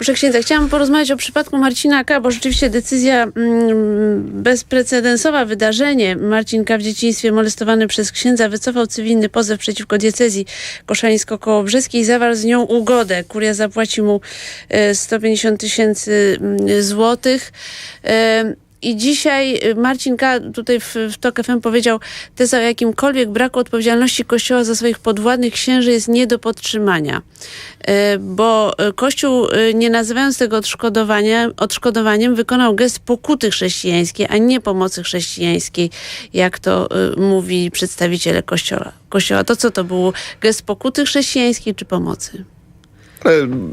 Proszę księdza, chciałam porozmawiać o przypadku Marcina K., bo rzeczywiście decyzja mm, bezprecedensowa, wydarzenie. Marcin K. w dzieciństwie molestowany przez księdza wycofał cywilny pozew przeciwko diecezji koszalińsko-kołobrzeskiej i zawarł z nią ugodę. Kuria zapłaci mu e, 150 tysięcy mm, złotych. I dzisiaj y, Marcin K. tutaj w, w TOK FM powiedział, teza o jakimkolwiek braku odpowiedzialności Kościoła za swoich podwładnych księży jest nie do podtrzymania. Y, Bo y, Kościół, nie nazywając tego odszkodowania, odszkodowaniem, wykonał gest pokuty chrześcijańskiej, a nie pomocy chrześcijańskiej, jak to mówi przedstawiciele Kościoła. Kościoła. To co to był? Gest pokuty chrześcijańskiej czy pomocy?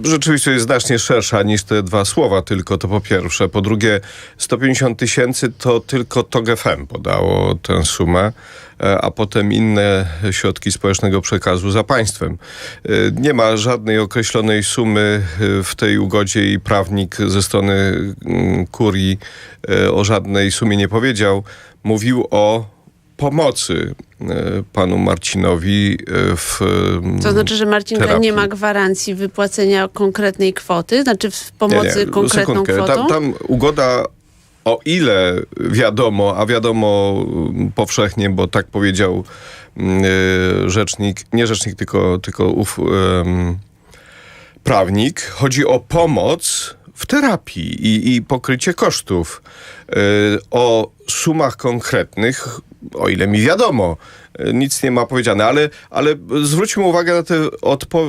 Rzeczywistość jest znacznie szersza niż te dwa słowa tylko, to po pierwsze. Po drugie, 150 tysięcy to tylko TOG FM podało tę sumę, e, a potem inne środki społecznego przekazu za państwem. E, Nie ma żadnej określonej sumy e, w tej ugodzie i prawnik ze strony mm, kurii o żadnej sumie nie powiedział. Mówił o pomocy e, panu Marcinowi e, w To znaczy, że Marcin K. terapii. nie ma gwarancji wypłacenia konkretnej kwoty, znaczy w pomocy Nie, nie, konkretną sekundkę. kwotą? Tam, tam ugoda o ile wiadomo, a wiadomo mm, powszechnie, bo tak powiedział mm, y, rzecznik, nie rzecznik, tylko, tylko ów prawnik, chodzi o pomoc w terapii i, i pokrycie kosztów. Y, o sumach konkretnych, o ile mi wiadomo, y, nic nie ma powiedziane, ale, ale zwróćmy uwagę na tę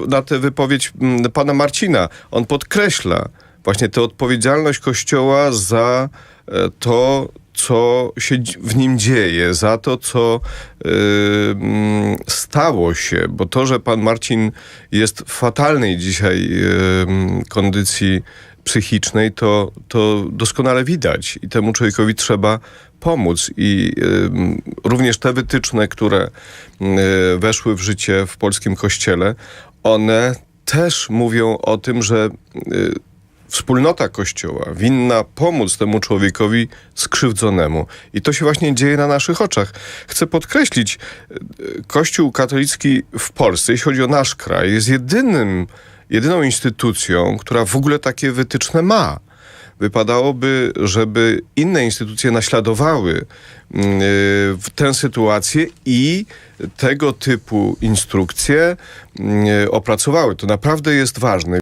na tę wypowiedź mm, pana Marcina. On podkreśla właśnie tę odpowiedzialność Kościoła za e, to, co się w nim dzieje, za to, co y, mm, stało się, bo to, że pan Marcin jest w fatalnej dzisiaj y, mm, kondycji psychicznej, to, to doskonale widać i temu człowiekowi trzeba pomóc. I y, również te wytyczne, które y, weszły w życie w polskim kościele, one też mówią o tym, że y, wspólnota Kościoła winna pomóc temu człowiekowi skrzywdzonemu. I to się właśnie dzieje na naszych oczach. Chcę podkreślić, y, Kościół katolicki w Polsce, jeśli chodzi o nasz kraj, jest jedynym, jedyną instytucją, która w ogóle takie wytyczne ma. Wypadałoby, żeby inne instytucje naśladowały mm, w tę sytuację i tego typu instrukcje mm, opracowały. To naprawdę jest ważne.